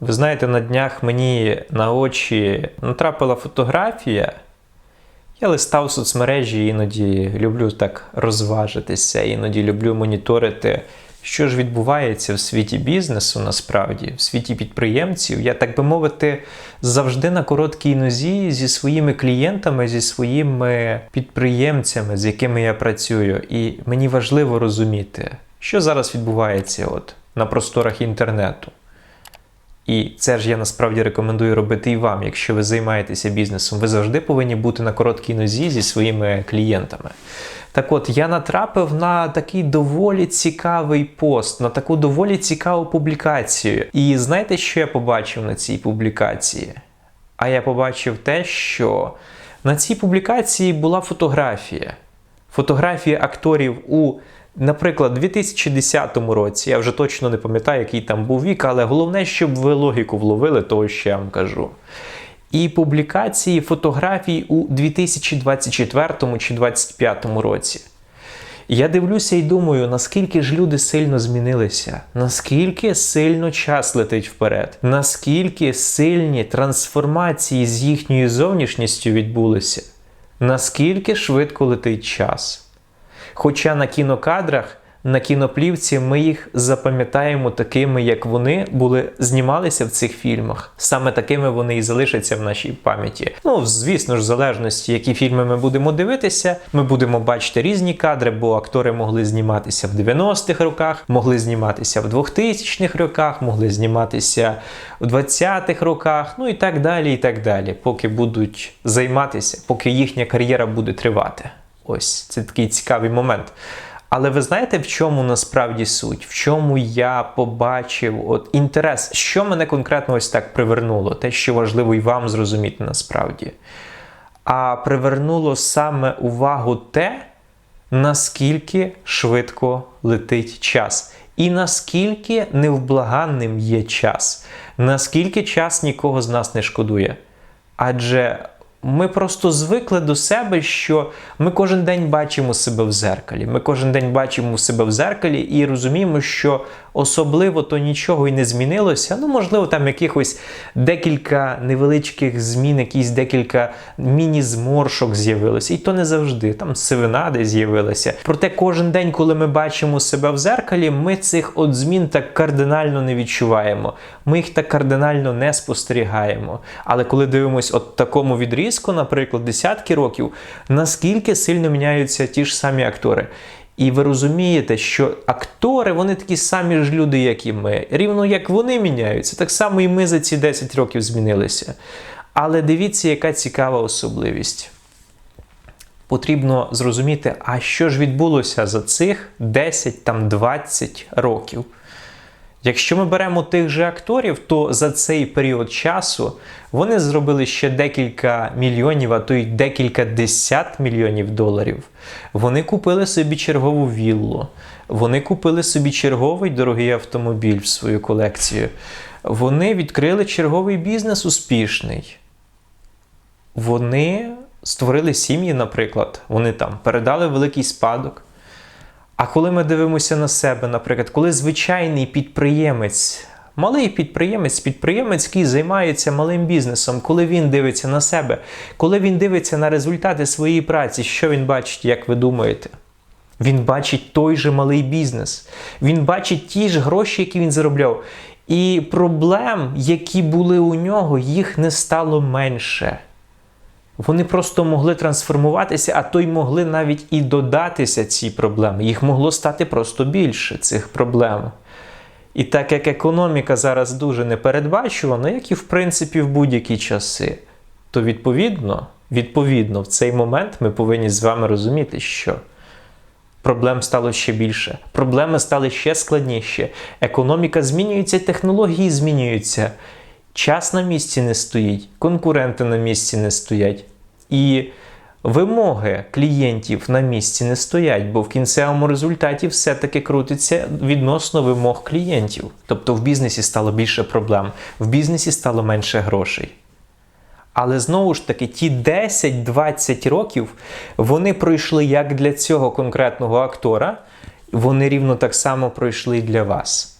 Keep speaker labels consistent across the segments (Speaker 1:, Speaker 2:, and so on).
Speaker 1: Ви знаєте, на днях мені на очі натрапила фотографія. Я листав соцмережі, іноді люблю так розважитися, іноді люблю моніторити, що ж відбувається в світі бізнесу насправді, в світі підприємців. Я, так би мовити, завжди на короткій нозі зі своїми клієнтами, зі своїми підприємцями, з якими я працюю. І мені важливо розуміти, що зараз відбувається от, на просторах інтернету. І це ж я насправді рекомендую робити і вам, якщо ви займаєтеся бізнесом. Ви завжди повинні бути на короткій нозі зі своїми клієнтами. Так от, я натрапив на такий доволі цікавий пост, на таку доволі цікаву публікацію. І знаєте, що я побачив на цій публікації? А я побачив те, що на цій публікації була фотографія. Фотографія акторів у Наприклад, у 2010 році, я вже точно не пам'ятаю, який там був вік, але головне, щоб ви логіку вловили, того, що я вам кажу. І публікації фотографій у 2024 чи 2025 році. Я дивлюся і думаю, наскільки ж люди сильно змінилися, наскільки сильно час летить вперед, наскільки сильні трансформації з їхньою зовнішністю відбулися, наскільки швидко летить час. Хоча на кінокадрах, на кіноплівці ми їх запам'ятаємо такими, як вони були знімалися в цих фільмах. Саме такими вони і залишаться в нашій пам'яті. Ну, звісно ж, в залежності, які фільми ми будемо дивитися, ми будемо бачити різні кадри, бо актори могли зніматися в 90-х роках, могли зніматися в 2000-х роках, могли зніматися в 20-х роках, ну і так далі, і так далі, поки будуть займатися, поки їхня кар'єра буде тривати. Ось це такий цікавий момент. Але ви знаєте, в чому насправді суть? В чому я побачив от інтерес, що мене конкретно ось так привернуло, те, що важливо і вам зрозуміти насправді. А привернуло саме увагу те, наскільки швидко летить час. І наскільки невблаганним є час, наскільки час нікого з нас не шкодує. Адже ми просто звикли до себе, що ми кожен день бачимо себе в зеркалі. Ми кожен день бачимо себе в зеркалі і розуміємо, що особливо то нічого і не змінилося. Ну, можливо, там якихось декілька невеличких змін, якісь декілька міні-зморшок з'явилося. І то не завжди. Там сивина десь з'явилася. Проте кожен день, коли ми бачимо себе в зеркалі, ми цих от змін так кардинально не відчуваємо. Ми їх так кардинально не спостерігаємо. Але коли дивимося от такому відрізку, наприклад, десятки років, наскільки сильно міняються ті ж самі актори. І ви розумієте, що актори, вони такі самі ж люди, як і ми. Рівно як вони міняються, так само і ми за ці 10 років змінилися. Але дивіться, яка цікава особливість. Потрібно зрозуміти, а що ж відбулося за цих 10-20 років. Якщо ми беремо тих же акторів, то за цей період часу вони зробили ще декілька мільйонів, а то й декілька десят мільйонів доларів. Вони купили собі чергову віллу, вони купили собі черговий дорогий автомобіль в свою колекцію. Вони відкрили черговий бізнес успішний. Вони створили сім'ї, наприклад. Вони там передали великий спадок. А коли ми дивимося на себе, наприклад, коли звичайний підприємець, малий підприємець, підприємець, який займається малим бізнесом, коли він дивиться на себе, коли він дивиться на результати своєї праці, що він бачить, як ви думаєте? Він бачить той же малий бізнес, він бачить ті ж гроші, які він заробляв. І проблем, які були у нього, їх не стало менше. Вони просто могли трансформуватися, а то й могли навіть і додатися ці проблеми. Їх могло стати просто більше цих проблем. І так як економіка зараз дуже непередбачувана, як і в принципі в будь-які часи, то відповідно, відповідно, в цей момент ми повинні з вами розуміти, що проблем стало ще більше, проблеми стали ще складніші. Економіка змінюється, технології змінюються. Час на місці не стоїть, конкуренти на місці не стоять. І вимоги клієнтів на місці не стоять, бо в кінцевому результаті все-таки крутиться відносно вимог клієнтів. Тобто в бізнесі стало більше проблем, в бізнесі стало менше грошей. Але знову ж таки, ті 10-20 років вони пройшли як для цього конкретного актора, вони рівно так само пройшли для вас.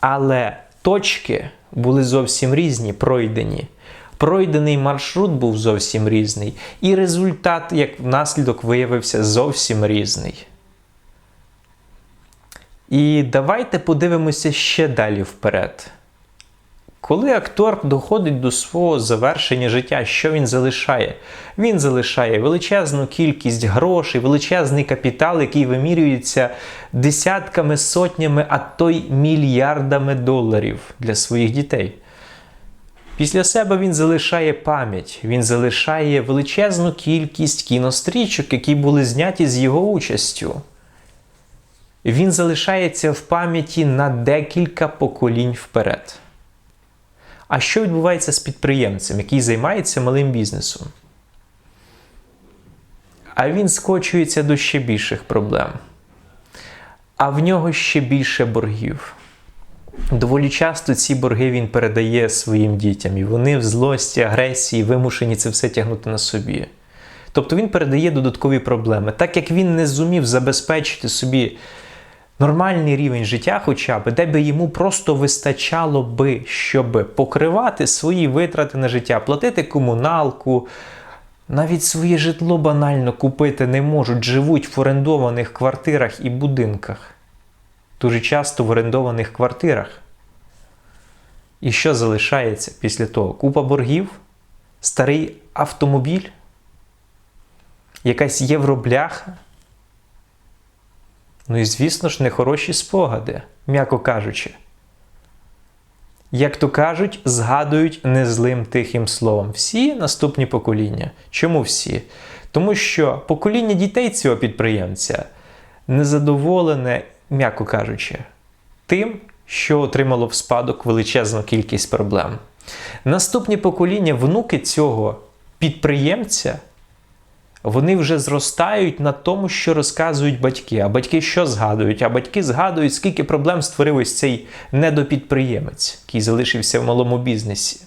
Speaker 1: Але точки були зовсім різні, пройдені. Пройдений маршрут був зовсім різний, і результат, як наслідок, виявився зовсім різний. І давайте подивимося ще далі вперед. Коли актор доходить до свого завершення життя, що він залишає? Він залишає величезну кількість грошей, величезний капітал, який вимірюється десятками, сотнями, а то й мільярдами доларів для своїх дітей. Після себе він залишає пам'ять, він залишає величезну кількість кінострічок, які були зняті з його участю. Він залишається в пам'яті на декілька поколінь вперед. А що відбувається з підприємцем, який займається малим бізнесом? А він скочується до ще більших проблем. А в нього ще більше боргів. Доволі часто ці борги він передає своїм дітям, і вони в злості, агресії вимушені це все тягнути на собі. Тобто він передає додаткові проблеми. Так як він не зумів забезпечити собі нормальний рівень життя, хоча б, де би йому просто вистачало би, щоб покривати свої витрати на життя, платити комуналку, навіть своє житло банально купити не можуть, живуть в орендованих квартирах і будинках. Дуже часто в орендованих квартирах. І що залишається після того? Купа боргів, старий автомобіль, якась євробляха. Ну і, звісно ж, нехороші спогади, м'яко кажучи. Як то кажуть, згадують незлим тихим словом всі наступні покоління. Чому всі? Тому що покоління дітей цього підприємця незадоволене, м'яко кажучи, тим, що отримало в спадок величезну кількість проблем. Наступні покоління, внуки цього підприємця вони вже зростають на тому, що розказують батьки. А батьки що згадують? А батьки згадують, скільки проблем створив ось цей недопідприємець, який залишився в малому бізнесі.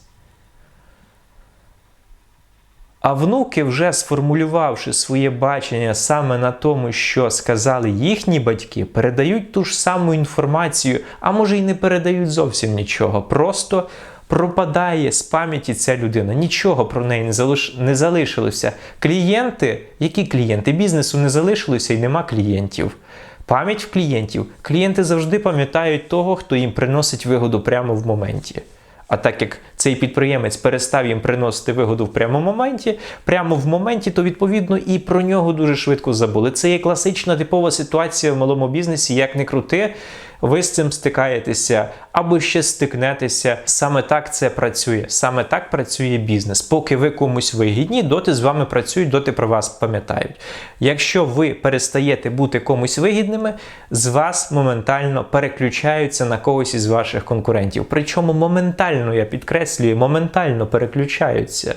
Speaker 1: А внуки, вже сформулювавши своє бачення саме на тому, що сказали їхні батьки, передають ту ж саму інформацію, а може й не передають зовсім нічого. Просто пропадає з пам'яті ця людина. Нічого про неї не, залиш... не залишилося. Клієнти, які клієнти? Бізнесу не залишилося і нема клієнтів. Пам'ять в клієнтів. Клієнти завжди пам'ятають того, хто їм приносить вигоду прямо в моменті. А так як цей підприємець перестав їм приносити вигоду в прямому моменті, прямо в моменті, то відповідно і про нього дуже швидко забули. Це є класична типова ситуація в малому бізнесі, як не крути ви з цим стикаєтеся або ще стикнетеся. Саме так це працює. Саме так працює бізнес. Поки ви комусь вигідні, доти з вами працюють, доти про вас пам'ятають. Якщо ви перестаєте бути комусь вигідними, з вас моментально переключаються на когось із ваших конкурентів. Причому моментально, я підкреслюю, моментально переключаються.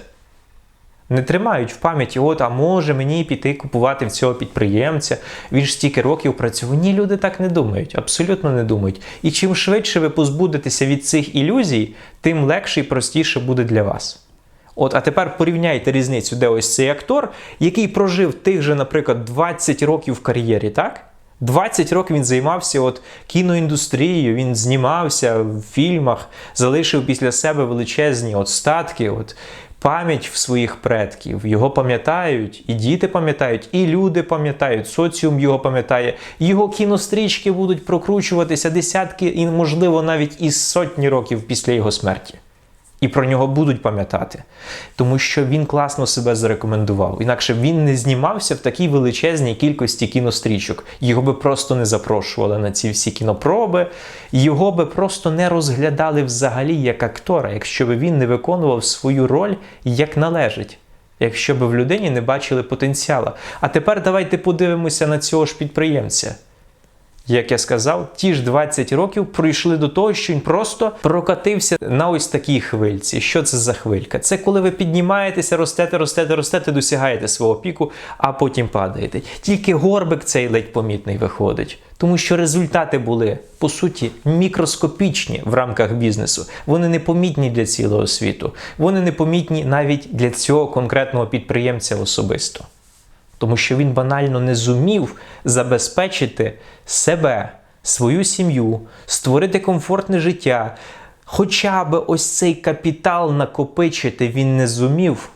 Speaker 1: Не тримають в пам'яті, от, а може мені піти купувати в цього підприємця, він ж стільки років працював. Ні, люди так не думають, абсолютно не думають. І чим швидше ви позбудетеся від цих ілюзій, тим легше і простіше буде для вас. От, а тепер порівняйте різницю, де ось цей актор, який прожив тих же, наприклад, 20 років в кар'єрі, так? 20 років він займався от кіноіндустрією, він знімався в фільмах, залишив після себе величезні от статки. От пам'ять в своїх предків. Його пам'ятають, і діти пам'ятають, і люди пам'ятають, соціум його пам'ятає. Його кінострічки будуть прокручуватися десятки і, можливо, навіть і сотні років після його смерті. І про нього будуть пам'ятати, тому що він класно себе зарекомендував. Інакше він не знімався в такій величезній кількості кінострічок. Його би просто не запрошували на ці всі кінопроби, його би просто не розглядали взагалі як актора, якщо б він не виконував свою роль як належить. Якщо б в людині не бачили потенціала. А тепер давайте подивимося на цього ж підприємця. Як я сказав, ті ж 20 років пройшли до того, що він просто прокатився на ось такій хвильці. Що це за хвилька? Це коли ви піднімаєтеся, ростете, ростете, ростете, досягаєте свого піку, а потім падаєте. Тільки горбик цей ледь помітний виходить. Тому що результати були, по суті, мікроскопічні в рамках бізнесу. Вони не помітні для цілого світу. Вони не помітні навіть для цього конкретного підприємця особисто тому що він банально не зумів забезпечити себе, свою сім'ю, створити комфортне життя, хоча б ось цей капітал накопичити він не зумів,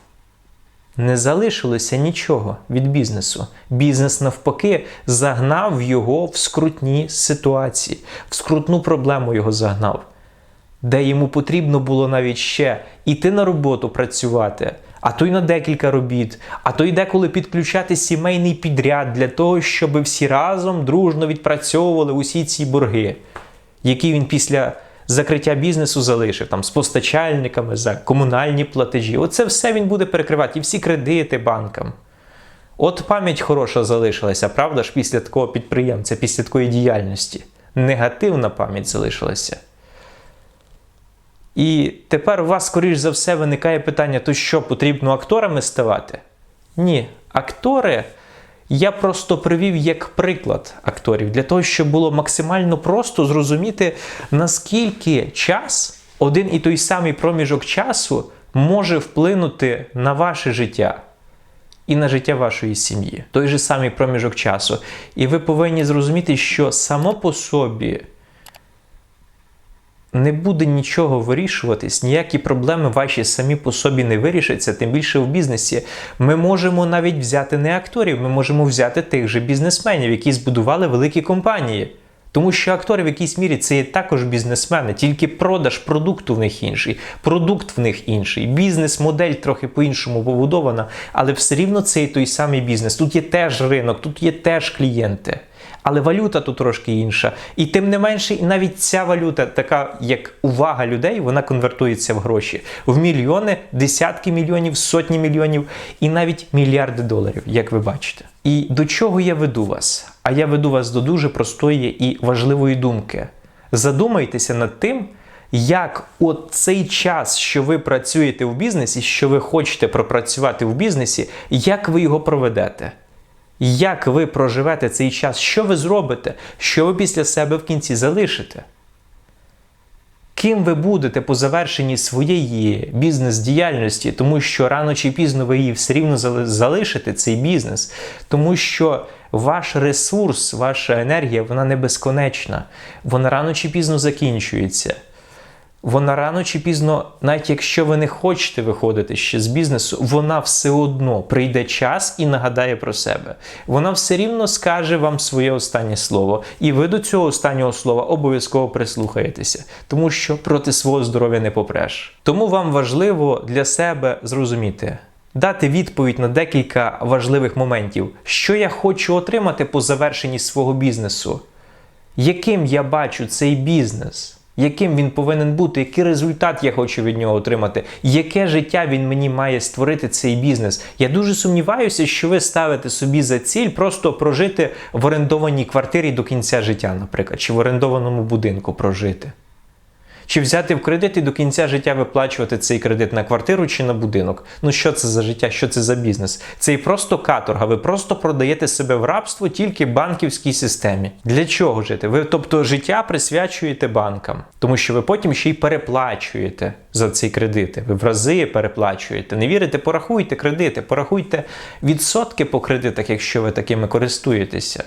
Speaker 1: не залишилося нічого від бізнесу. Бізнес, навпаки, загнав його в скрутні ситуації, в скрутну проблему його загнав, де йому потрібно було навіть ще іти на роботу працювати, а то й на декілька робіт, а то й деколи підключати сімейний підряд для того, щоб всі разом дружно відпрацьовували усі ці борги, які він після закриття бізнесу залишив там з постачальниками за комунальні платежі. Оце все він буде перекривати і всі кредити банкам. От пам'ять хороша залишилася, правда ж, після такого підприємця, після такої діяльності. Негативна пам'ять залишилася. І тепер у вас, скоріш за все, виникає питання: то що потрібно акторами ставати? Ні, актори. Я просто привів як приклад акторів для того, щоб було максимально просто зрозуміти, наскільки час, один і той самий проміжок часу може вплинути на ваше життя і на життя вашої сім'ї. Той же самий проміжок часу. І ви повинні зрозуміти, що само по собі не буде нічого вирішуватись, ніякі проблеми ваші самі по собі не вирішаться, тим більше в бізнесі. Ми можемо навіть взяти не акторів, ми можемо взяти тих же бізнесменів, які збудували великі компанії. Тому що актори в якійсь мірі це є також бізнесмени, тільки продаж продукту в них інший, продукт в них інший, бізнес-модель трохи по-іншому побудована, але все рівно це і той самий бізнес. Тут є теж ринок, тут є теж клієнти. Але валюта тут трошки інша. І тим не менше, навіть ця валюта, така як увага людей, вона конвертується в гроші в мільйони, десятки мільйонів, сотні мільйонів і навіть мільярди доларів, як ви бачите. І до чого я веду вас? А я веду вас до дуже простої і важливої думки. Задумайтеся над тим, як от цей час, що ви працюєте в бізнесі, що ви хочете пропрацювати в бізнесі, як ви його проведете. Як ви проживете цей час, що ви зробите, що ви після себе в кінці залишите? Ким ви будете по завершенні своєї бізнес-діяльності, тому що рано чи пізно ви її все рівно залишите, цей бізнес, тому що ваш ресурс, ваша енергія, вона не безконечна, вона рано чи пізно закінчується вона рано чи пізно, навіть якщо ви не хочете виходити ще з бізнесу, вона все одно прийде час і нагадає про себе. Вона все рівно скаже вам своє останнє слово. І ви до цього останнього слова обов'язково прислухаєтеся, тому що проти свого здоров'я не попреш. Тому вам важливо для себе зрозуміти. Дати відповідь на декілька важливих моментів, що я хочу отримати по завершенні свого бізнесу, яким я бачу цей бізнес яким він повинен бути, який результат я хочу від нього отримати, яке життя він мені має створити цей бізнес. Я дуже сумніваюся, що ви ставите собі за ціль просто прожити в орендованій квартирі до кінця життя, наприклад, чи в орендованому будинку прожити. Чи взяти в кредит і до кінця життя виплачувати цей кредит на квартиру чи на будинок? Ну що це за життя, що це за бізнес? Це і просто каторга. Ви просто продаєте себе в рабство тільки банківській системі. Для чого жити? Ви, тобто, життя присвячуєте банкам, тому що ви потім ще й переплачуєте за ці кредити. Ви в рази переплачуєте. Не вірите, порахуйте кредити, порахуйте відсотки по кредитах, якщо ви такими користуєтеся.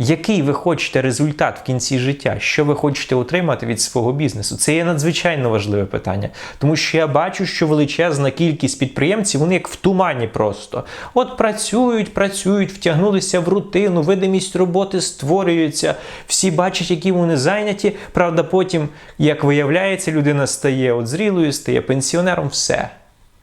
Speaker 1: Який ви хочете результат в кінці життя? Що ви хочете отримати від свого бізнесу? Це є надзвичайно важливе питання, тому що я бачу, що величезна кількість підприємців, вони як в тумані просто. От працюють, працюють, втягнулися в рутину, видимість роботи створюється, всі бачать, які вони зайняті. Правда, потім, як виявляється, людина стає от зрілою, стає пенсіонером, все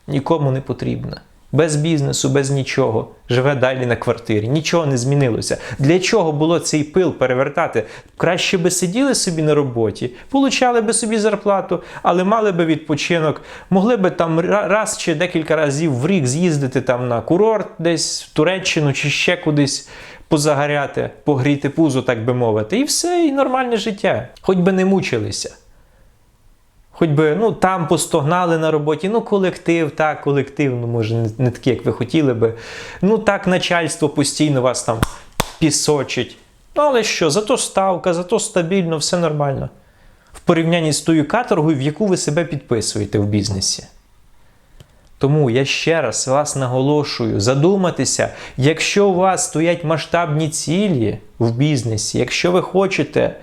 Speaker 1: нікому не потрібно без бізнесу, без нічого, живе далі на квартирі. Нічого не змінилося. Для чого було цей пил перевертати? Краще би сиділи собі на роботі, получали би собі зарплату, але мали би відпочинок, могли би там раз чи декілька разів в рік з'їздити там на курорт, десь в Туреччину чи ще кудись. Позагоряти, погріти пузо, так би мовити, і все, і нормальне життя, хоч би не мучилися. Хоч би ну, там постогнали на роботі, ну колектив, так, колектив, ну може не, не такий, як ви хотіли би. Ну так, начальство постійно вас там пісочить. Ну, але що, зато ставка, зато стабільно, все нормально. В порівнянні з тою каторгою, в яку ви себе підписуєте в бізнесі. Тому я ще раз вас наголошую, задуматися, якщо у вас стоять масштабні цілі в бізнесі, якщо ви хочете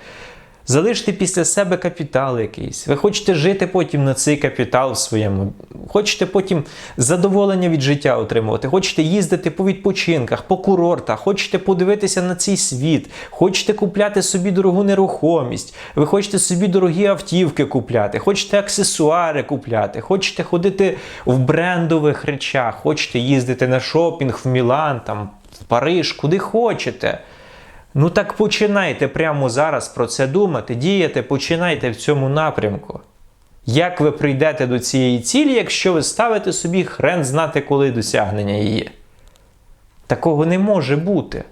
Speaker 1: залиште після себе капітал якийсь. Ви хочете жити потім на цей капітал в своєму. Хочете потім задоволення від життя отримувати, хочете їздити по відпочинках, по курортах, хочете подивитися на цей світ, хочете купляти собі дорогу нерухомість, ви хочете собі дорогі автівки купляти, хочете аксесуари купляти, хочете ходити в брендових речах, хочете їздити на шопінг в Мілан, там, в Париж, куди хочете. Ну так починайте прямо зараз про це думати, діяти, починайте в цьому напрямку. Як ви прийдете до цієї цілі, якщо ви ставите собі хрен знати, коли досягнення її? Такого не може бути.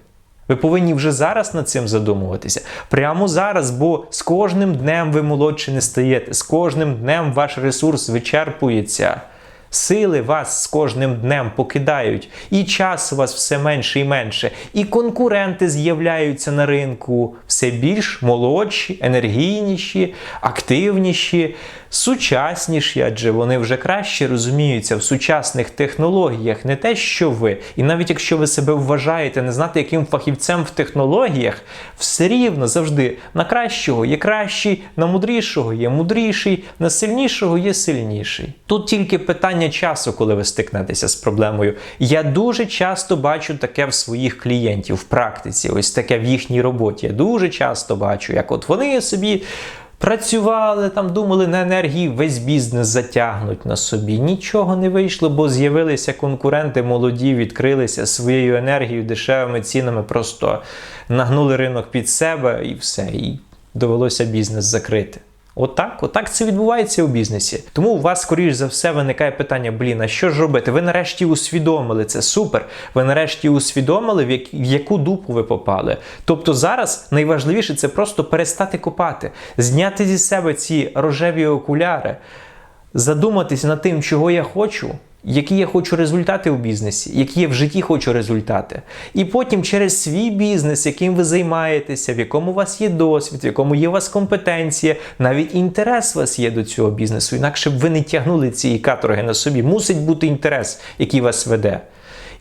Speaker 1: Ви повинні вже зараз над цим задумуватися. Прямо зараз, бо з кожним днем ви молодше не стаєте, з кожним днем ваш ресурс вичерпується. Сили вас з кожним днем покидають, і час у вас все менше і менше, і конкуренти з'являються на ринку все більш молодші, енергійніші, активніші, сучасніші, адже вони вже краще розуміються в сучасних технологіях, не те, що ви. І навіть якщо ви себе вважаєте не знати, яким фахівцем в технологіях, все рівно завжди на кращого є кращий, на мудрішого є мудріший, на сильнішого є сильніший. Тут тільки питання часу, коли ви стикнетеся з проблемою. Я дуже часто бачу таке в своїх клієнтів в практиці, ось таке в їхній роботі. Я дуже часто бачу, як от вони собі. Працювали там, думали на енергії, весь бізнес затягнуть на собі. Нічого не вийшло, бо з'явилися конкуренти молоді, відкрилися своєю енергією, дешевими цінами, просто нагнули ринок під себе і все. І довелося бізнес закрити. Отак, отак це відбувається у бізнесі. Тому у вас, скоріш за все, виникає питання: блін, а що ж робити? Ви нарешті усвідомили це супер. Ви нарешті усвідомили, в, як, в яку дупу ви попали. Тобто зараз найважливіше це просто перестати копати, зняти зі себе ці рожеві окуляри, задуматися над тим, чого я хочу. Які я хочу результати у бізнесі, які я в житті хочу результати. І потім через свій бізнес, яким ви займаєтеся, в якому у вас є досвід, в якому є у вас компетенція, навіть інтерес у вас є до цього бізнесу. Інакше б ви не тягнули ці каторги на собі. Мусить бути інтерес, який вас веде.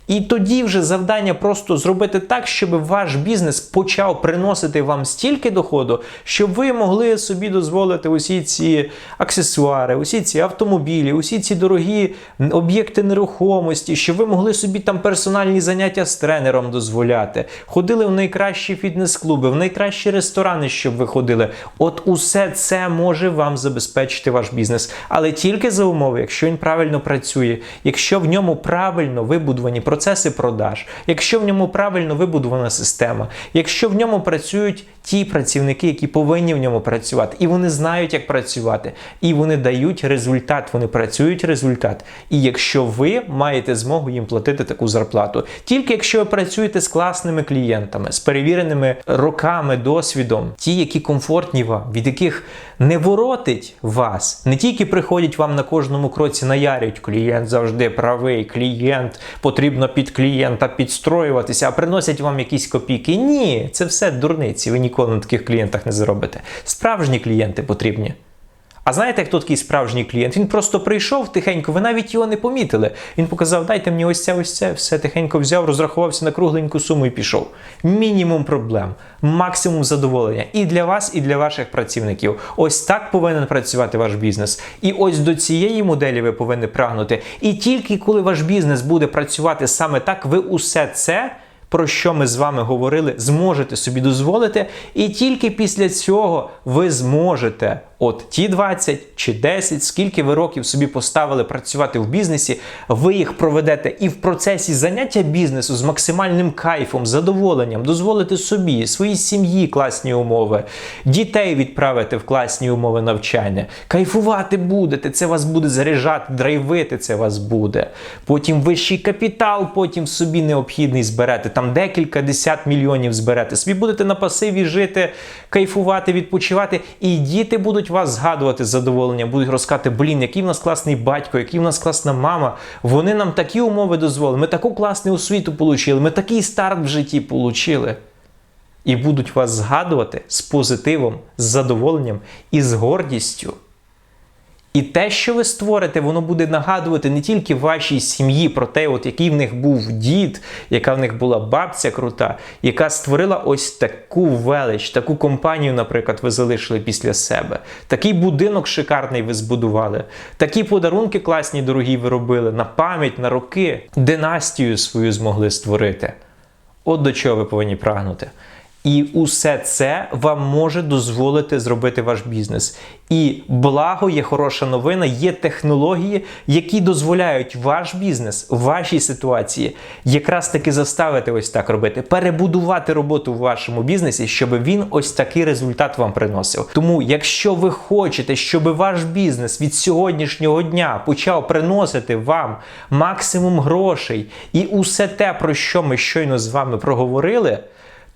Speaker 1: І тоді вже завдання просто зробити так, щоб ваш бізнес почав приносити вам стільки доходу, щоб ви могли собі дозволити усі ці аксесуари, усі ці автомобілі, усі ці дорогі об'єкти нерухомості, щоб ви могли собі там персональні заняття з тренером дозволяти, ходили в найкращі фітнес-клуби, в найкращі ресторани, щоб ви ходили. От усе це може вам забезпечити ваш бізнес, але тільки за умови, якщо він правильно працює, якщо в ньому правильно вибудовані процеси продаж, якщо в ньому правильно вибудована система, якщо в ньому працюють ті працівники, які повинні в ньому працювати, і вони знають, як працювати, і вони дають результат, вони працюють результат. І якщо ви маєте змогу їм платити таку зарплату, тільки якщо ви працюєте з класними клієнтами, з перевіреними роками, досвідом, ті, які комфортні вам, від яких не воротить вас, не тільки приходять вам на кожному кроці наярюють, клієнт завжди правий, клієнт потрібно під клієнта підстроюватися, а приносять вам якісь копійки. Ні, це все дурниці. Ви ніколи на таких клієнтах не заробите. Справжні клієнти потрібні. А знаєте, хто такий справжній клієнт? Він просто прийшов тихенько, ви навіть його не помітили. Він показав, дайте мені ось це, ось це, все тихенько взяв, розрахувався на кругленьку суму і пішов. Мінімум проблем, максимум задоволення і для вас, і для ваших працівників. Ось так повинен працювати ваш бізнес. І ось до цієї моделі ви повинні прагнути. І тільки коли ваш бізнес буде працювати саме так, ви усе це про що ми з вами говорили, зможете собі дозволити, і тільки після цього ви зможете, от ті 20 чи 10, скільки ви років собі поставили працювати в бізнесі, ви їх проведете і в процесі заняття бізнесу з максимальним кайфом, задоволенням, дозволите собі, своїй сім'ї класні умови, дітей відправити в класні умови навчання, кайфувати будете, це вас буде заряджати, драйвити це вас буде. Потім вищий капітал, потім собі необхідний зберете там декілька десят мільйонів зберете. Собі будете на пасиві жити, кайфувати, відпочивати, і діти будуть вас згадувати з задоволенням, будуть розказати, блін, який в нас класний батько, який в нас класна мама. Вони нам такі умови дозволили. Ми таку класну освіту отримали, ми такий старт в житті отримали. І будуть вас згадувати з позитивом, з задоволенням і з гордістю. І те, що ви створите, воно буде нагадувати не тільки вашій сім'ї про те, от який в них був дід, яка в них була бабця крута, яка створила ось таку велич, таку компанію, наприклад, ви залишили після себе. Такий будинок шикарний ви збудували, такі подарунки класні, дорогі ви робили на пам'ять, на роки, династію свою змогли створити. От до чого ви повинні прагнути. І усе це вам може дозволити зробити ваш бізнес. І благо є хороша новина, є технології, які дозволяють ваш бізнес вашій ситуації якраз таки заставити ось так робити, перебудувати роботу в вашому бізнесі, щоб він ось такий результат вам приносив. Тому, якщо ви хочете, щоб ваш бізнес від сьогоднішнього дня почав приносити вам максимум грошей і усе те, про що ми щойно з вами проговорили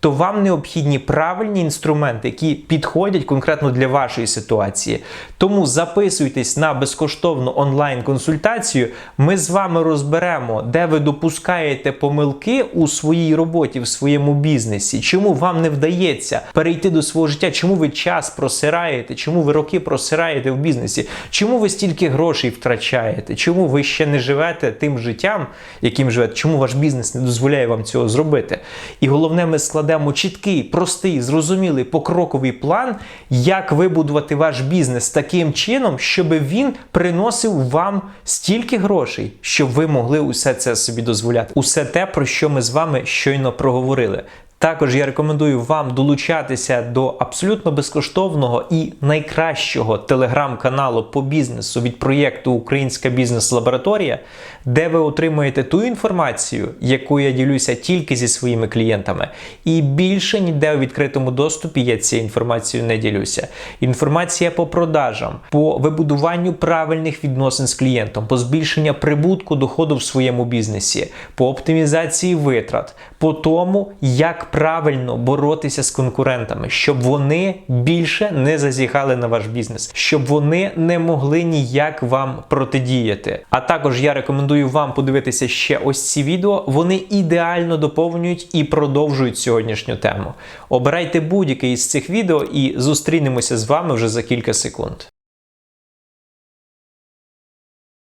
Speaker 1: то вам необхідні правильні інструменти, які підходять конкретно для вашої ситуації. Тому записуйтесь на безкоштовну онлайн-консультацію. Ми з вами розберемо, де ви допускаєте помилки у своїй роботі, в своєму бізнесі, чому вам не вдається перейти до свого життя, чому ви час просираєте, чому ви роки просираєте в бізнесі, чому ви стільки грошей втрачаєте, чому ви ще не живете тим життям, яким живете, чому ваш бізнес не дозволяє вам цього зробити. І головне, ми складемо складемо чіткий, простий, зрозумілий покроковий план, як вибудувати ваш бізнес таким чином, щоб він приносив вам стільки грошей, щоб ви могли усе це собі дозволяти. Усе те, про що ми з вами щойно проговорили. Також я рекомендую вам долучатися до абсолютно безкоштовного і найкращого телеграм-каналу по бізнесу від проєкту Українська бізнес-лабораторія, де ви отримуєте ту інформацію, яку я ділюся тільки зі своїми клієнтами. І більше ніде у відкритому доступі я цією інформацією не ділюся. Інформація по продажам, по вибудуванню правильних відносин з клієнтом, по збільшенню прибутку доходу в своєму бізнесі, по оптимізації витрат, по тому, як правильно боротися з конкурентами, щоб вони більше не зазіхали на ваш бізнес, щоб вони не могли ніяк вам протидіяти. А також я рекомендую вам подивитися ще ось ці відео. Вони ідеально доповнюють і продовжують сьогоднішню тему. Обирайте будь-яке із цих відео і зустрінемося з вами вже за кілька секунд.